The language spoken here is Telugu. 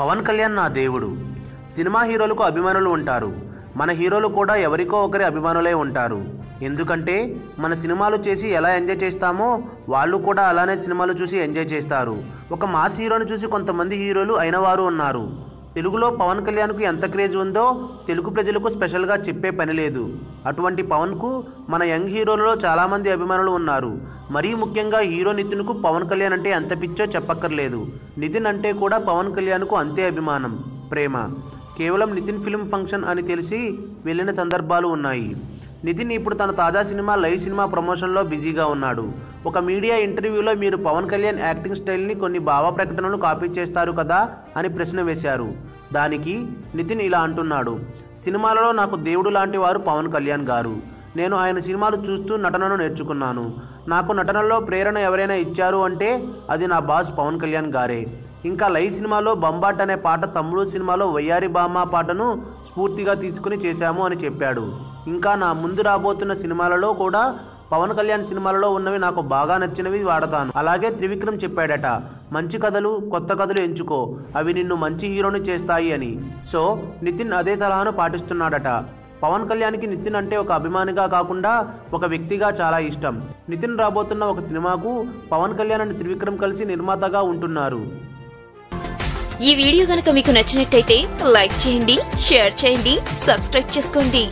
పవన్ కళ్యాణ్ నా దేవుడు. సినిమా హీరోలకు అభిమానులు ఉంటారు. మన హీరోలు కూడా ఎవరికో ఒకరి అభిమానులే ఉంటారు. ఎందుకంటే మన సినిమాలు చేసి ఎలా ఎంజాయ్ చేస్తామో వాళ్ళు కూడా అలానే సినిమాలు చూసి ఎంజాయ్ చేస్తారు. ఒక మాస్ హీరోని చూసి కొంతమంది హీరోలు అయిన వారు ఉన్నారు. తెలుగులో పవన్ కళ్యాణ్కు ఎంత క్రేజ్ ఉందో తెలుగు ప్రజలకు స్పెషల్గా చెప్పే పని లేదు. అటువంటి పవన్కు మన యంగ్ హీరోలలో చాలామంది అభిమానులు ఉన్నారు. మరీ ముఖ్యంగా హీరో నితిన్కు పవన్ కళ్యాణ్ అంటే ఎంత పిచ్చో చెప్పక్కర్లేదు. నితిన్ అంటే కూడా పవన్ కళ్యాణ్కు అంతే అభిమానం ప్రేమ. కేవలం నితిన్ ఫిల్మ్ ఫంక్షన్ అని తెలిసి వెళ్ళిన సందర్భాలు ఉన్నాయి. నితిన్ ఇప్పుడు తన తాజా సినిమా లైవ్ సినిమా ప్రమోషన్లో బిజీగా ఉన్నాడు. ఒక మీడియా ఇంటర్వ్యూలో మీరు పవన్ కళ్యాణ్ యాక్టింగ్ స్టైల్ని కొన్ని భావ ప్రకటనలు కాపీ చేస్తారు కదా అని ప్రశ్న వేశారు. దానికి నితిన్ ఇలా అంటున్నాడు సినిమాలలో నాకు దేవుడు లాంటి వారు పవన్ కళ్యాణ్ గారు. నేను ఆయన సినిమాలు చూస్తూ నటనను నేర్చుకున్నాను. నాకు నటనలో ప్రేరణ ఎవరైనా ఇచ్చారు అంటే అది నా బాస్ పవన్ కళ్యాణ్ గారే. ఇంకా లైవ్ సినిమాలో బంబాట్ అనే పాట తమ్ముడు సినిమాలో వయ్యారి బామ్మ పాటను స్ఫూర్తిగా తీసుకుని చేశాము అని చెప్పాడు. ఇంకా నా ముందు రాబోతున్న సినిమాలలో కూడా పవన్ కళ్యాణ్ సినిమాలలో ఉన్నవి నాకు బాగా నచ్చినవి వాడతాను. అలాగే త్రివిక్రమ్ చెప్పాడట మంచి కథలు కొత్త కథలు ఎంచుకో అవి నిన్ను మంచి హీరోని చేస్తాయి అని. సో నితిన్ అదే సలహాను పాటిస్తున్నాడట. పవన్ కళ్యాణ్కి నితిన్ అంటే ఒక అభిమానిగా కాకుండా ఒక వ్యక్తిగా చాలా ఇష్టం. నితిన్ రాబోతున్న ఒక సినిమాకు పవన్ కళ్యాణ్ అని త్రివిక్రమ్ కలిసి నిర్మాతగా ఉంటున్నారు. ఈ వీడియో గనక మీకు నచ్చినట్టయితే లైక్ చేయండి షేర్ చేయండి సబ్స్క్రైబ్ చేసుకోండి.